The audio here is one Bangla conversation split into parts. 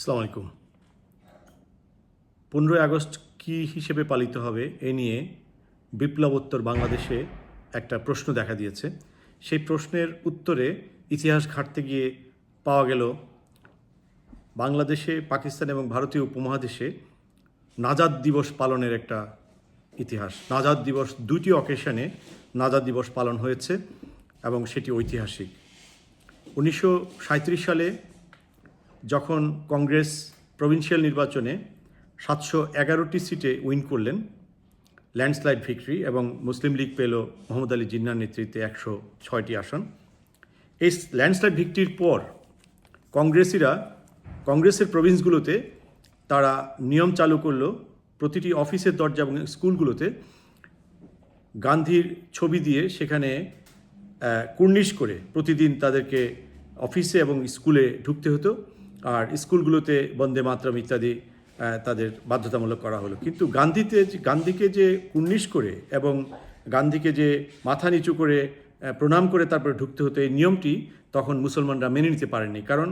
আসসালামু আলাইকুম। পনেরোই আগস্ট কী হিসেবে পালিত হবে এ নিয়ে বিপ্লবোত্তর বাংলাদেশে একটা প্রশ্ন দেখা দিয়েছে। সেই প্রশ্নের উত্তরে ইতিহাস ঘাটতে গিয়ে পাওয়া গেল, বাংলাদেশে, পাকিস্তান এবং ভারতীয় উপমহাদেশে নাজাদ দিবস পালনের একটা ইতিহাস। নাজাদ দিবস দুটি অকেশনে নাজাদ দিবস পালন হয়েছে এবং সেটি ঐতিহাসিক। উনিশশো সালে যখন কংগ্রেস প্রভিন্সিয়াল নির্বাচনে সাতশো এগারোটি সিটে উইন করলেন, ল্যান্ডস্লাইড ভিক্টরি এবং মুসলিম লীগ পেল মোহাম্মদ আলী জিন্নার নেতৃত্বে একশো ছয়টি আসন। এই ল্যান্ডস্লাইড ভিক্টরির পর কংগ্রেসিরা কংগ্রেসের প্রভিন্সগুলোতে তারা নিয়ম চালু করল, প্রতিটি অফিসের দরজা এবং স্কুলগুলোতে গান্ধীর ছবি দিয়ে সেখানে কুর্নিশ করে প্রতিদিন তাদেরকে অফিসে এবং স্কুলে ঢুকতে হতো। আর স্কুলগুলোতে বন্দে মাতরম ইত্যাদি তাদের বাধ্যতামূলক করা হলো। কিন্তু গান্ধীতে গান্ধীকে যে কুর্নিশ করে এবং গান্ধীকে যে মাথা নিচু করে প্রণাম করে তারপরে ঢুকতে হতো এই নিয়মটি, তখন মুসলমানরা মেনে নিতে পারেননি। কারণ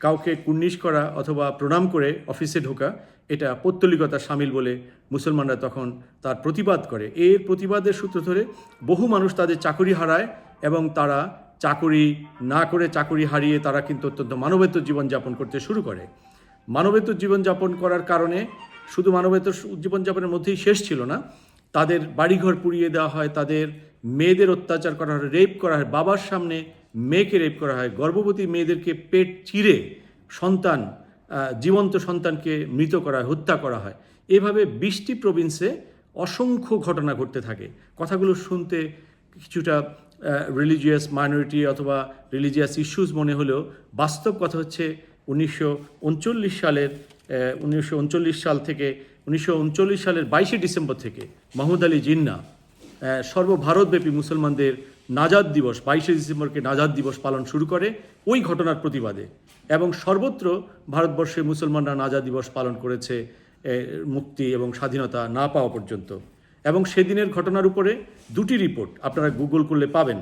কাউকে কুর্নিশ করা অথবা প্রণাম করে অফিসে ঢোকা, এটা পৌত্তলিকতা সামিল বলে মুসলমানরা তখন তার প্রতিবাদ করে। এর প্রতিবাদের সূত্র ধরে বহু মানুষ তাদের চাকরি হারায় এবং তারা চাকরি না করে চাকুরি হারিয়ে তারা কিন্তু অত্যন্ত মানবেতর জীবনযাপন করতে শুরু করে। মানবেতর জীবনযাপন করার কারণে শুধু মানবেতর জীবনযাপনের মধ্যেই শেষ ছিল না, তাদের বাড়িঘর পুড়িয়ে দেওয়া হয়, তাদের মেয়েদের অত্যাচার করা হয়, রেপ করা হয়, বাবার সামনে মেয়েকে রেপ করা হয়, গর্ভবতী মেয়েদেরকে পেট চিরে সন্তান জীবন্ত সন্তানকে মৃত করা হয়, হত্যা করা হয়। এভাবে বিশটি প্রভিন্সে অসংখ্য ঘটনা ঘটতে থাকে। কথাগুলো শুনতে কিছুটা রিলিজিয়াস মাইনরিটি অথবা রিলিজিয়াস ইস্যুস মনে হলেও বাস্তব কথা হচ্ছে উনিশশো উনচল্লিশ সালের উনিশশো উনচল্লিশ সাল থেকে, উনিশশো উনচল্লিশ সালের বাইশে ডিসেম্বর থেকে মাহমুদ আলী জিন্না সর্বভারতব্যাপী মুসলমানদের নাজাদ দিবস, বাইশে ডিসেম্বরকে নাজাদ দিবস পালন শুরু করে ওই ঘটনার প্রতিবাদে। এবং সর্বত্র ভারতবর্ষে মুসলমানরা নাজাদ দিবস পালন করেছে মুক্তি এবং স্বাধীনতা না পাওয়া পর্যন্ত। এবং সেদিনের ঘটনার উপরে দুটি রিপোর্ট আপনারা গুগল করলে পাবেন।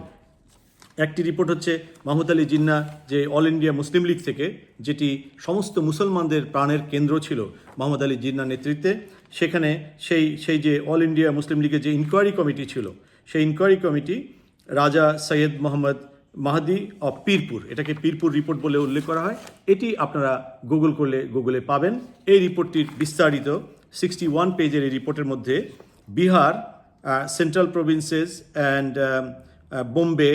একটি রিপোর্ট হচ্ছে মাহমুদ আলী জিন্না যে অল ইন্ডিয়া মুসলিম লীগ থেকে, যেটি সমস্ত মুসলমানদের প্রাণের কেন্দ্র ছিল মোহাম্মদ আলী জিন্নার নেতৃত্বে, সেখানে সেই সেই যে অল ইন্ডিয়া মুসলিম লীগের যে ইনকোয়ারি কমিটি ছিল, সেই inquiry committee Raja Syed Mohammad Mahdi of Pirpur, এটাকে পীরপুর রিপোর্ট বলে উল্লেখ করা হয়, এটি আপনারা গুগল করলে, গুগলে পাবেন। এই রিপোর্টটির বিস্তারিত সিক্সটি ওয়ান পেজের এই রিপোর্টের মধ্যে Bihar Central Provinces and Bombay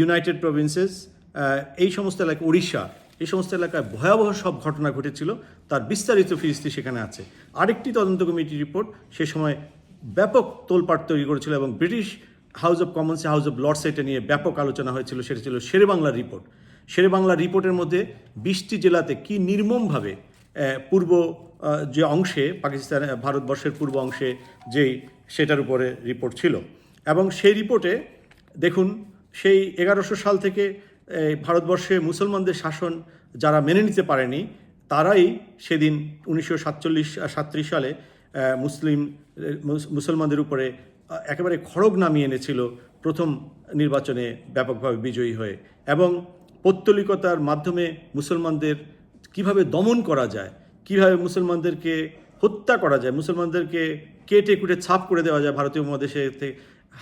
United Provinces এই সমস্ত এলাকা উড়িষ্যা এই সমস্ত এলাকায় ভয়াবহ সব ঘটনা ঘটেছিল। তার বিস্তারিত ফিরিস্তি সেখানে আছে। আরেকটি তদন্ত কমিটি রিপোর্ট সে সময় ব্যাপক তোলপাট তৈরি করেছিল এবং ব্রিটিশ হাউস অফ কমন্সে হাউস অফ লর্ডস এটা নিয়ে ব্যাপক আলোচনা হয়েছিল, সেটা ছিল শেরে বাংলার রিপোর্ট। শেরে বাংলা রিপোর্টের মধ্যে বিশটি জেলাতে কি নির্মমভাবে পূর্ব যে অংশে, পাকিস্তান ভারতবর্ষের পূর্ব অংশে যেই, সেটার উপরে রিপোর্ট ছিল। এবং সেই রিপোর্টে দেখুন, সেই এগারোশো সাল থেকে ভারতবর্ষে মুসলমানদের শাসন যারা মেনে নিতে পারেনি, তারাই সেদিন উনিশশো সাতচল্লিশ সাতত্রিশ সালে মুসলিম মুসলমানদের উপরে একেবারে খড়গ নামিয়ে এনেছিল প্রথম নির্বাচনে ব্যাপকভাবে বিজয়ী হয়ে। এবং পৌত্তলিকতার মাধ্যমে মুসলমানদের কীভাবে দমন করা যায় কীভাবে মুসলমানদেরকে হত্যা করা যায়, মুসলমানদেরকে কেটে কুটে ছাপ করে দেওয়া যায় ভারতীয় মহাদেশে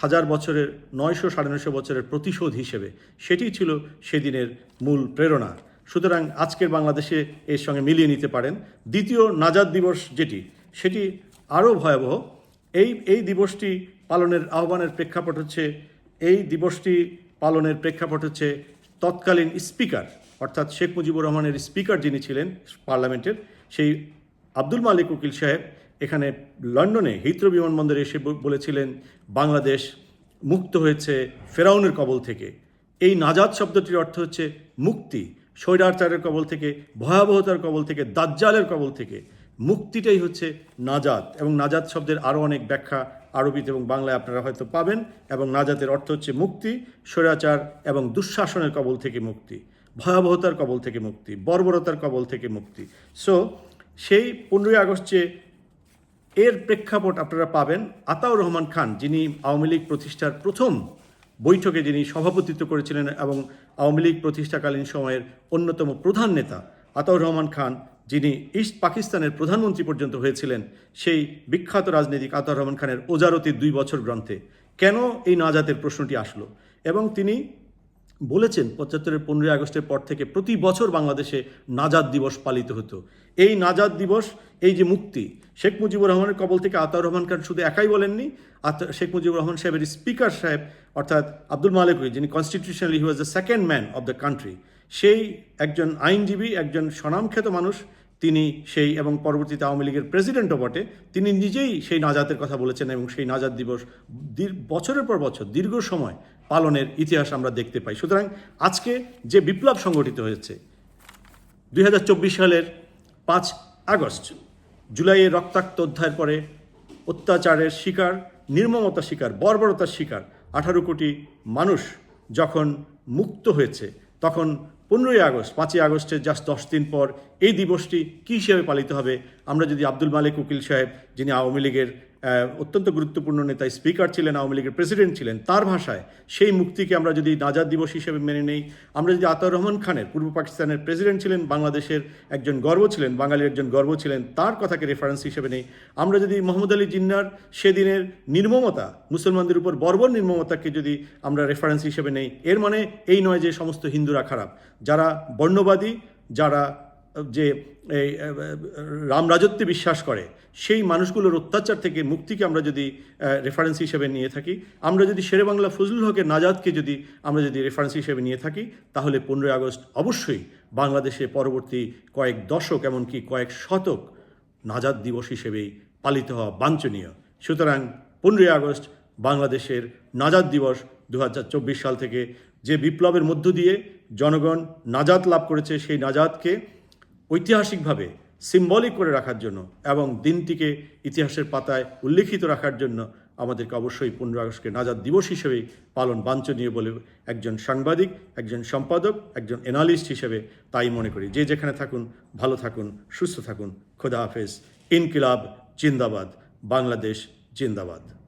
হাজার বছরের, নয়শো সাড়ে নয়শো বছরের প্রতিশোধ হিসেবে। সেটি ছিল সেদিনের মূল প্রেরণা। সুতরাং আজকের বাংলাদেশে এর সঙ্গে মিলিয়ে নিতে পারেন। দ্বিতীয় নাজাদ দিবস যেটি, সেটি আরও ভয়াবহ। এই এই দিবসটি পালনের আহ্বানের প্রেক্ষাপট হচ্ছে, এই দিবসটি পালনের প্রেক্ষাপট হচ্ছে তৎকালীন স্পিকার, অর্থাৎ শেখ মুজিবুর রহমানের স্পিকার যিনি ছিলেন পার্লামেন্টের সেই আব্দুল মালিক উকিল সাহেব এখানে লন্ডনে হিত্র বিমানবন্দরে এসে বলেছিলেন, বাংলাদেশ মুক্ত হয়েছে ফেরাউনের কবল থেকে। এই নাজাদ শব্দটির অর্থ হচ্ছে মুক্তি, স্বৈরাচারের কবল থেকে, ভয়াবহতার কবল থেকে, দাজ্জালের কবল থেকে। মুক্তিটাই হচ্ছে নাজাদ এবং নাজাদ শব্দের আরও অনেক ব্যাখ্যা আরবিতে এবং বাংলায় আপনারা হয়তো পাবেন এবং নাজাতের অর্থ হচ্ছে মুক্তি, স্বৈরাচার এবং দুঃশাসনের কবল থেকে মুক্তি। ভয়াবহতার কবল থেকে মুক্তি, বর্বরতার কবল থেকে মুক্তি। সো সেই পনেরোই আগস্টে এর প্রেক্ষাপট আপনারা পাবেন, আতাউর রহমান খান, যিনি আওয়ামী লীগ প্রতিষ্ঠার প্রথম বৈঠকে যিনি সভাপতিত্ব করেছিলেন এবং আওয়ামী লীগ প্রতিষ্ঠাকালীন সময়ের অন্যতম প্রধান নেতা, আতাউর রহমান খান, যিনি ইস্ট পাকিস্তানের প্রধানমন্ত্রী পর্যন্ত হয়েছিলেন, সেই বিখ্যাত রাজনীতিক আতাউর রহমান খানের ওজারতির দুই বছর গ্রন্থে। কেন এই নাজাতের প্রশ্নটি আসলো? এবং তিনি বলেছেন, পঁচাত্তরের পনেরোই আগস্টের পর থেকে প্রতি বছর বাংলাদেশে নাজাদ দিবস পালিত হতো। এই নাজাদ দিবস, এই যে মুক্তি, শেখ মুজিবুর রহমানের কবল থেকে আতাউর রহমান খান শুধু একাই বলেননি শেখ মুজিবুর রহমান সাহেবের স্পিকার সাহেব, অর্থাৎ আব্দুল মালিক যিনি constitutionally he was the second man of the country সেই একজন আইনজীবী, একজন স্বনামখ্যাত মানুষ তিনি সেই এবং পরবর্তীতে আওয়ামী লীগের প্রেসিডেন্টও বটে। তিনি নিজেই সেই নাজাতের কথা বলেছেন এবং সেই নাজাত দিবস বছরের পর বছর, দীর্ঘ সময় পালনের ইতিহাস আমরা দেখতে পাই। সুতরাং আজকে যে বিপ্লব সংগঠিত হয়েছে, দুই হাজার চব্বিশ সালের পাঁচ আগস্ট জুলাইয়ের রক্তাক্ত অধ্যায়ের পরে অত্যাচারের শিকার নির্মমতার শিকার, বর্বরতার শিকার আঠারো কোটি মানুষ যখন মুক্ত হয়েছে, তখন পনেরোই আগস্ট, পাঁচই আগস্টের জাস্ট দশ দিন পর এই দিবসটি কী হিসেবে পালিত হবে? আমরা যদি আব্দুল মালিক উকিল সাহেব, যিনি আওয়ামী লীগের অত্যন্ত গুরুত্বপূর্ণ নেতা স্পিকার ছিলেন, আওয়ামী লীগের প্রেসিডেন্ট ছিলেন। তার ভাষায় সেই মুক্তিকে আমরা যদি নাজাদ দিবস হিসেবে মেনে নেই, আমরা যদি আতাউর রহমান খানের, পূর্ব পাকিস্তানের প্রেসিডেন্ট ছিলেন, বাংলাদেশের একজন গর্ব ছিলেন, বাঙালির একজন গর্ব ছিলেন, তার কথাকে রেফারেন্স হিসেবে নেই। আমরা যদি মোহাম্মদ আলী জিন্নার সেদিনের নির্মমতা, মুসলমানদের উপর বর্বর নির্মমতাকে যদি আমরা রেফারেন্স হিসেবে নেই, এর মানে এই নয় যে সমস্ত হিন্দুরা খারাপ। যারা বর্ণবাদী, যারা যে এই আহ, রাম রাজত্বে বিশ্বাস করে সেই মানুষগুলোর অত্যাচার থেকে মুক্তিকে আমরা যদি রেফারেন্স হিসেবে নিয়ে থাকি আমরা যদি শেরে বাংলা ফজলুল হকের নাজাদকে যদি আমরা যদি রেফারেন্স হিসেবে নিয়ে থাকি তাহলে পনেরোই আগস্ট অবশ্যই বাংলাদেশে পরবর্তী কয়েক দশক এমনকি কয়েক শতক নাজাদ দিবস হিসেবেই পালিত হওয়া বাঞ্ছনীয়। সুতরাং পনেরোই আগস্ট বাংলাদেশের নাজাদ দিবস দু হাজার চব্বিশ সাল থেকে যে বিপ্লবের মধ্য দিয়ে জনগণ নাজাদ লাভ করেছে সেই নাজাদকে ঐতিহাসিকভাবে সিম্বলিক করে রাখার জন্য এবং দিনটিকে ইতিহাসের পাতায় উল্লেখিত রাখার জন্য আমাদেরকে অবশ্যই পনেরো আগস্টকে নাজাদ দিবস হিসেবেই পালন বাঞ্ছনীয় বলে একজন সাংবাদিক, একজন সম্পাদক, একজন এনালিস্ট হিসেবে তাই মনে করি। যে যেখানে থাকুন, ভালো থাকুন, সুস্থ থাকুন। খোদা হাফেজ। ইনকিলাব, জিন্দাবাদ। বাংলাদেশ, জিন্দাবাদ।